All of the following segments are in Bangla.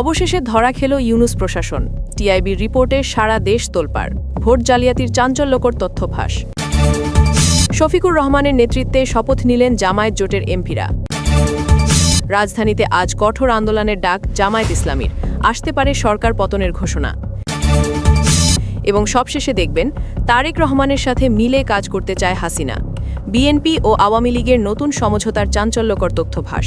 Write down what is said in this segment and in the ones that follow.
অবশেষে ধরা খেল ইউনুস প্রশাসন। টিআইবির রিপোর্টে সারা দেশ তোলপাড়। ভোট জালিয়াতির চাঞ্চল্যকর তথ্য ফাঁস শফিকুর রহমানের নেতৃত্বে শপথ নিলেন জামায়াত জোটের এমপিরা। রাজধানীতে আজ কঠোর আন্দোলনের ডাক জামায়াত ইসলামীর। আসতে পারে সরকার পতনের ঘোষণা। এবং সবশেষে দেখবেন, তারেক রহমানের সাথে মিলে কাজ করতে চায় হাসিনা। বিএনপি ও আওয়ামী লীগের নতুন সমঝোতার চাঞ্চল্যকর তথ্যভাস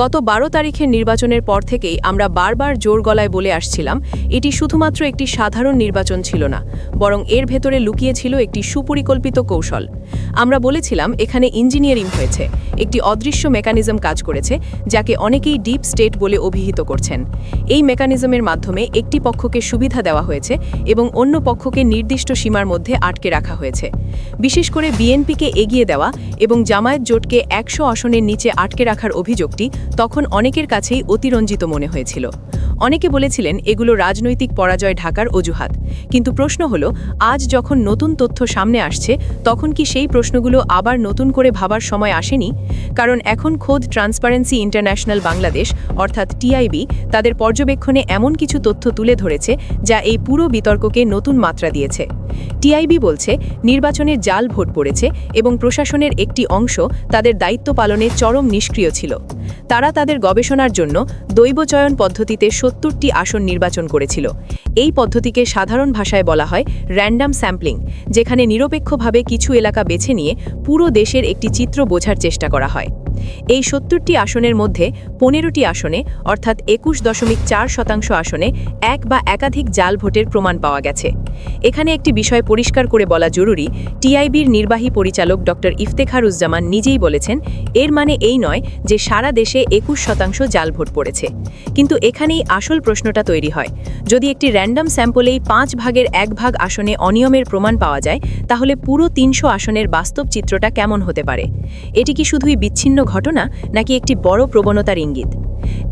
গত বারো তারিখের নির্বাচনের পর থেকেই আমরা বারবার জোর গলায় বলে আসছিলাম, এটি শুধুমাত্র একটি সাধারণ নির্বাচন ছিল না, বরং এর ভেতরে লুকিয়ে ছিল একটি সুপরিকল্পিত কৌশল। আমরা বলেছিলাম, এখানে ইঞ্জিনিয়ারিং হয়েছে, একটি অদৃশ্য মেকানিজম কাজ করেছে, যাকে অনেকেই ডিপ স্টেট বলে অভিহিত করছেন। এই মেকানিজমের মাধ্যমে একটি পক্ষকে সুবিধা দেওয়া হয়েছে এবং অন্য পক্ষকে নির্দিষ্ট সীমার মধ্যে আটকে রাখা হয়েছে। বিশেষ করে বিএনপিকে এগিয়ে দেওয়া এবং জামায়াত জোটকে একশো আসনের নিচে আটকে রাখার অভিযোগটি তখন অনেকের কাছেই অতিরঞ্জিত মনে হয়েছিল। অনেকে বলেছিলেন এগুলো রাজনৈতিক পরাজয় ঢাকার অজুহাত। কিন্তু প্রশ্ন হলো, আজ যখন নতুন তথ্য সামনে আসছে, তখন কি সেই প্রশ্নগুলো আবার নতুন করে ভাবার সময় আসেনি? কারণ এখন খোদ ট্রান্সপারেন্সি ইন্টারন্যাশনাল বাংলাদেশ, অর্থাৎ টিআইবি তাদের পর্যবেক্ষণে এমন কিছু তথ্য তুলে ধরেছে, যা এই পুরো বিতর্ককে নতুন মাত্রা দিয়েছে। টিআইবি বলছে, নির্বাচনের জাল ভোট পড়েছে এবং প্রশাসনের একটি অংশ তাদের দায়িত্ব পালনে চরম নিষ্ক্রিয় ছিল। তারা তাদের গবেষণার জন্য দৈবচয়ন পদ্ধতিতে সত্তরটি আসন নির্বাচন করেছিল। এই পদ্ধতিকে সাধারণ ভাষায় বলা হয় র্যান্ডাম স্যাম্পলিং যেখানে নিরপেক্ষভাবে কিছু এলাকা বেছে নিয়ে পুরো দেশের একটি চিত্র বোঝার চেষ্টা করা হয়। এই সত্তরটি আসনের মধ্যে পনেরোটি আসনে, অর্থাৎ একুশ দশমিক চার শতাংশ আসনে এক বা একাধিক জাল ভোটের প্রমাণ পাওয়া গেছে। এখানে একটি বিষয় পরিষ্কার করে বলা জরুরি, টিআইবির নির্বাহী পরিচালক ড. ইফতেখারুজ্জামান নিজেই বলেছেন, এর মানে এই নয় যে সারা দেশে একুশ শতাংশ জাল ভোট পড়েছে। কিন্তু এখানেই আসল প্রশ্নটা তৈরি হয়। যদি একটি র্যান্ডাম স্যাম্পলেই পাঁচ ভাগের এক ভাগ আসনে অনিয়মের প্রমাণ পাওয়া যায়, তাহলে পুরো তিনশো আসনের বাস্তব চিত্রটা কেমন হতে পারে? এটি কি শুধুই বিচ্ছিন্ন ঘটনা নাকি একটি বড় প্রবণতার ইঙ্গিত?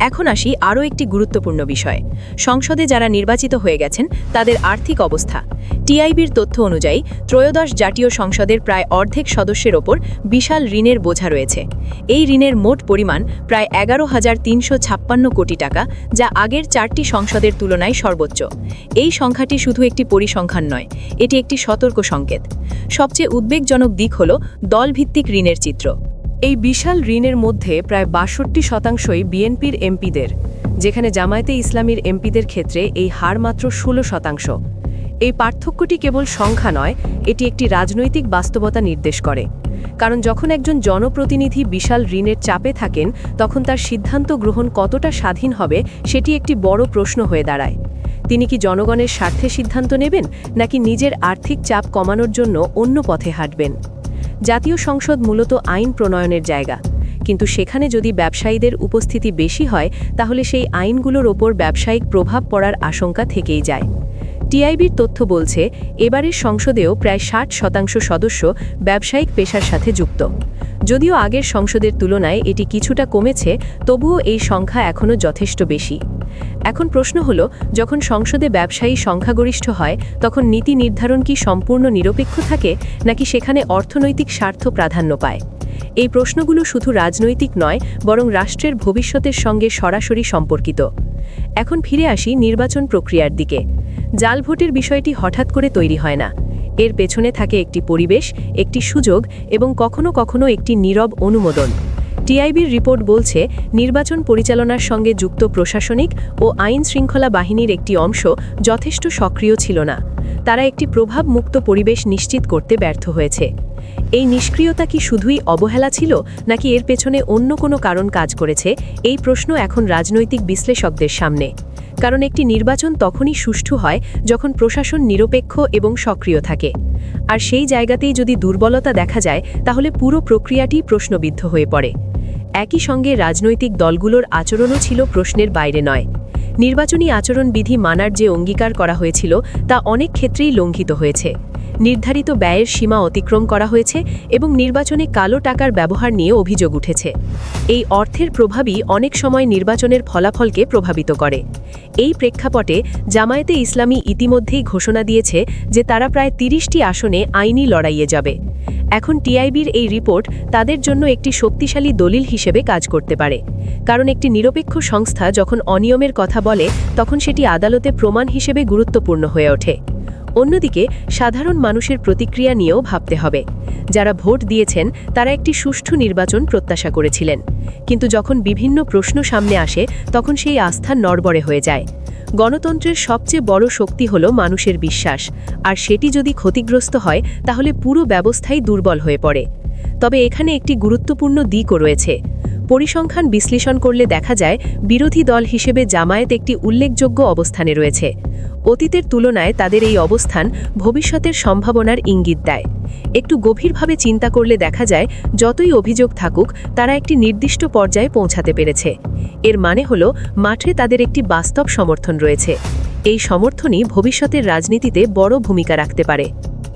এখন আসি আরও একটি গুরুত্বপূর্ণ বিষয়। সংসদে যারা নির্বাচিত হয়ে গেছেন, তাদের আর্থিক অবস্থা। টিআইবির তথ্য অনুযায়ী, ত্রয়োদশ জাতীয় সংসদের প্রায় অর্ধেক সদস্যের ওপর বিশাল ঋণের বোঝা রয়েছে। এই ঋণের মোট পরিমাণ প্রায় এগারো হাজার তিনশো ছাপ্পান্ন কোটি টাকা, যা আগের চারটি সংসদের তুলনায় সর্বোচ্চ। এই সংখ্যাটি শুধু একটি পরিসংখ্যান নয়, এটি একটি সতর্ক সংকেত। সবচেয়ে উদ্বেগজনক দিক হল দলভিত্তিক ঋণের চিত্র। এই বিশাল ঋণের মধ্যে প্রায় বাষট্টি শতাংশই বিএনপির এমপিদের, যেখানে জামায়াতে ইসলামীর এমপিদের ক্ষেত্রে এই হার মাত্র ষোলো শতাংশ। এই পার্থক্যটি কেবল সংখ্যা নয়, এটি একটি রাজনৈতিক বাস্তবতা নির্দেশ করে। কারণ যখন একজন জনপ্রতিনিধি বিশাল ঋণের চাপে থাকেন, তখন তার সিদ্ধান্ত গ্রহণ কতটা স্বাধীন হবে, সেটি একটি বড় প্রশ্ন হয়ে দাঁড়ায়। তিনি কি জনগণের স্বার্থে সিদ্ধান্ত নেবেন, নাকি নিজের আর্থিক চাপ কমানোর জন্য অন্য পথে হাঁটবেন? জাতীয় সংসদ মূলত আইন প্রণয়নের জায়গা। কিন্তু সেখানে যদি ব্যবসায়ীদের উপস্থিতি বেশি হয়, তাহলে সেই আইনগুলোর ওপর ব্যবসায়িক প্রভাব পড়ার আশঙ্কা থেকেই যায়। টিআইবির তথ্য বলছে, এবারের সংসদেও প্রায় ষাট শতাংশ সদস্য ব্যবসায়িক পেশার সাথে যুক্ত। যদিও আগের সংসদের তুলনায় এটি কিছুটা কমেছে, তবুও এই সংখ্যা এখনও যথেষ্ট বেশি। এখন প্রশ্ন হল, যখন সংসদে ব্যবসায়ী সংখ্যাগরিষ্ঠ হয়, তখন নীতি নির্ধারণ কি সম্পূর্ণ নিরপেক্ষ থাকে, নাকি সেখানে অর্থনৈতিক স্বার্থ প্রাধান্য পায়? এই প্রশ্নগুলো শুধু রাজনৈতিক নয়, বরং রাষ্ট্রের ভবিষ্যতের সঙ্গে সরাসরি সম্পর্কিত। এখন ফিরে আসি নির্বাচন প্রক্রিয়ার দিকে। জাল ভোটের বিষয়টি হঠাৎ করে তৈরি হয় না। এর পেছনে থাকে একটি পরিবেশ, একটি সুযোগ এবং কখনো কখনো একটি নীরব অনুমোদন। টিআইবির রিপোর্ট বলছে, নির্বাচন পরিচালনার সঙ্গে যুক্ত প্রশাসনিক ও আইন শৃঙ্খলা বাহিনীর একটি অংশ যথেষ্ট সক্রিয় ছিল না। তারা একটি প্রভাবমুক্ত পরিবেশ নিশ্চিত করতে ব্যর্থ হয়েছে। এই নিষ্ক্রিয়তা কি শুধুই অবহেলা ছিল, নাকি এর পেছনে অন্য কোনো কারণ কাজ করেছে, এই প্রশ্ন এখন রাজনৈতিক বিশ্লেষকদের সামনে। কারণ একটি নির্বাচন তখনই সুষ্ঠু হয় যখন প্রশাসন নিরপেক্ষ এবং সক্রিয় থাকে। আর সেই জায়গাতেই যদি দুর্বলতা দেখা যায়, তাহলে পুরো প্রক্রিয়াটি প্রশ্নবিদ্ধ হয়ে পড়ে। একই সঙ্গে রাজনৈতিক দলগুলোর আচরণও ছিল প্রশ্নের বাইরে নয়। নির্বাচনী আচরণবিধি মানার যে অঙ্গীকার করা হয়েছিল তা অনেক ক্ষেত্রেই লঙ্ঘিত হয়েছে। নির্ধারিত ব্যয়ের সীমা অতিক্রম করা হয়েছে এবং নির্বাচনে কালো টাকার ব্যবহার নিয়ে অভিযোগ উঠেছে। এই অর্থের প্রভাবই অনেক সময় নির্বাচনের ফলাফলকে প্রভাবিত করে। এই প্রেক্ষাপটে জামায়াতে ইসলামী ইতিমধ্যেই ঘোষণা দিয়েছে যে তারা প্রায় তিরিশটি আসনে আইনি লড়াইয়ে যাবে। এখন টিআইবির এই রিপোর্ট তাদের জন্য একটি শক্তিশালী দলিল হিসেবে কাজ করতে পারে। কারণ একটি নিরপেক্ষ সংস্থা যখন অনিয়মের কথা বলে, তখন সেটি আদালতে প্রমাণ হিসেবে গুরুত্বপূর্ণ হয়ে ওঠে। অন্যদিকে, সাধারণ মানুষের প্রতিক্রিয়া নিয়েও ভাবতে হবে। যারা ভোট দিয়েছেন, তারা একটি সুষ্ঠু নির্বাচন প্রত্যাশা করেছিলেন। কিন্তু যখন বিভিন্ন প্রশ্ন সামনে আসে, তখন সেই আস্থা নড়বড়ে হয়ে যায়। গণতন্ত্রের সবচেয়ে বড় শক্তি হল মানুষের বিশ্বাস। আর সেটি যদি ক্ষতিগ্রস্ত হয়, তাহলে পুরো ব্যবস্থাই দুর্বল হয়ে পড়ে। তবে এখানে একটি গুরুত্বপূর্ণ দিকও রয়েছে। পরিসংখ্যান বিশ্লেষণ করলে দেখা যায়, বিরোধী দল হিসেবে জামায়াত একটি উল্লেখযোগ্য অবস্থানে রয়েছে। অতীতের তুলনায় তাদের এই অবস্থান ভবিষ্যতের সম্ভাবনার ইঙ্গিত দেয়। একটু গভীরভাবে চিন্তা করলে দেখা যায়, যতই অভিযোগ থাকুক, তারা একটি নির্দিষ্ট পর্যায়ে পৌঁছাতে পেরেছে। এর মানে হল, মাঠে তাদের একটি বাস্তব সমর্থন রয়েছে। এই সমর্থনই ভবিষ্যতের রাজনীতিতে বড় ভূমিকা রাখতে পারে।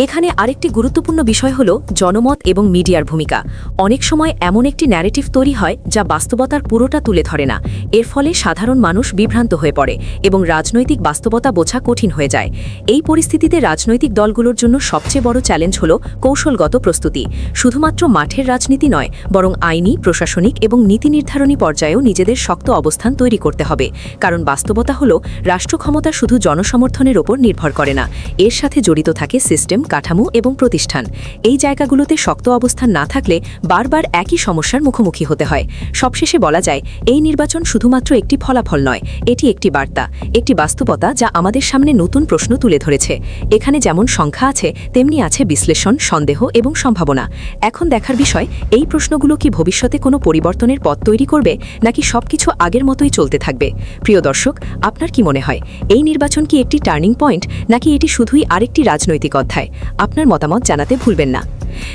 এখানে আরেকটি গুরুত্বপূর্ণ বিষয় হল জনমত এবং মিডিয়ার ভূমিকা। অনেক সময় এমন একটি ন্যারেটিভ তৈরি হয় যা বাস্তবতার পুরোটা তুলে ধরে না। এর ফলে সাধারণ মানুষ বিভ্রান্ত হয়ে পড়ে এবং রাজনৈতিক বাস্তবতা বোঝা কঠিন হয়ে যায়। এই পরিস্থিতিতে রাজনৈতিক দলগুলোর জন্য সবচেয়ে বড় চ্যালেঞ্জ হল কৌশলগত প্রস্তুতি। শুধুমাত্র মাঠের রাজনীতি নয়, বরং আইনি, প্রশাসনিক এবং নীতি নির্ধারণী পর্যায়েও নিজেদের শক্ত অবস্থান তৈরি করতে হবে। কারণ বাস্তবতা হল, রাষ্ট্র ক্ষমতা শুধু জনসমর্থনের ওপর নির্ভর করে না। এর সাথে জড়িত থাকে সিস্টেম কাঠামো এবং প্রতিষ্ঠান। এই জায়গাগুলোতে শক্ত অবস্থান না থাকলে বারবার একই সমস্যার মুখোমুখি হতে হয়। সবশেষে বলা যায়, এই নির্বাচন শুধুমাত্র একটি ফলাফল নয়, এটি একটি বার্তা, একটি বাস্তবতা যা আমাদের সামনে নতুন প্রশ্ন তুলে ধরেছে। এখানে যেমন সংখ্যা আছে, তেমনি আছে বিশ্লেষণ, সন্দেহ এবং সম্ভাবনা। এখন দেখার বিষয়, এই প্রশ্নগুলো কি ভবিষ্যতে কোনো পরিবর্তনের পথ তৈরি করবে, নাকি সবকিছু আগের মতোই চলতে থাকবে? প্রিয় দর্শক, আপনার কি মনে হয়, এই নির্বাচন কি একটি টার্নিং পয়েন্ট, নাকি এটি শুধুই আরেকটি রাজনৈতিক অধ্যায়? আপনার মতামত জানাতে ভুলবেন না।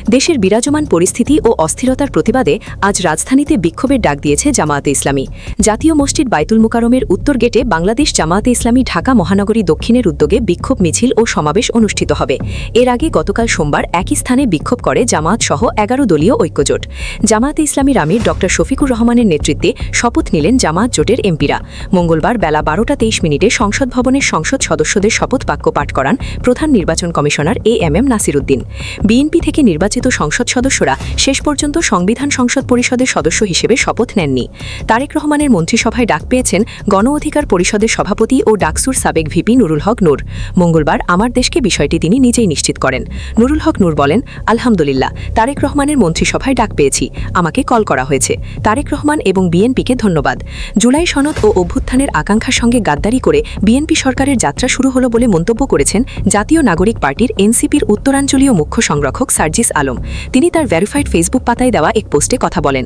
দেশের বিরাজমান পরিস্থিতি ও অস্থিরতার প্রতিবাদে আজ রাজধানীতে বিক্ষোভের ডাক দিয়েছে জামায়াতে ইসলামী। জাতীয় মসজিদ বাইতুল মুকারমের উত্তর গেটে বাংলাদেশ জামায়াতে ইসলামী ঢাকা মহানগরী দক্ষিণের উদ্যোগে বিক্ষোভ মিছিল ও সমাবেশ অনুষ্ঠিত হবে। এর আগে গতকাল সোমবার একই স্থানে বিক্ষোভ করে জামায়াত সহ এগারো দলীয় ঐক্যজোট। জামায়াতে ইসলামীর আমির ড. শফিকুর রহমানের নেতৃত্বে শপথ নিলেন জামায়াত জোটের এমপিরা। মঙ্গলবার বেলা বারোটা তেইশ মিনিটে সংসদ ভবনের সংসদ সদস্যদের শপথ বাক্য পাঠ করান প্রধান নির্বাচন commissioner A M M Nasiruddin. BNP থেকে নির্বাচিত সংসদ সদস্যরা শেষ পর্যন্ত সংবিধান সংসদ পরিষদের সদস্য হিসেবে শপথ নেননি। তারেক রহমানের মন্ত্রিসভায় ডাক পেয়েছেন গণ অধিকার পরিষদের সভাপতি ও ডাকসুর সাবেক ভিপি নুরুল হক নূর। মঙ্গলবার আমার দেশকে বিষয়টি তিনি নিজেই নিশ্চিত করেন। নুরুল হক নূর বলেন, আলহামদুলিল্লাহ, তারেক রহমানের মন্ত্রিসভায় ডাক পেয়েছি। আমাকে কল করা হয়েছে। তারেক রহমান এবং বিএনপিকে ধন্যবাদ। জুলাই সনদ ও অভ্যুত্থানের আকাঙ্ক্ষার সঙ্গে গাদ্দারি করে বিএনপি সরকারের যাত্রা শুরু হলো বলে মন্তব্য করেছেন জাতীয় নাগরিক পার্টির এনসিপির উত্তরাঞ্চলীয় মুখ্য সংরক্ষক সার্জিস আলম। তিনি তার ভেরিফাইড ফেসবুক পাতায় দেওয়া এক পোস্টে কথা বলেন।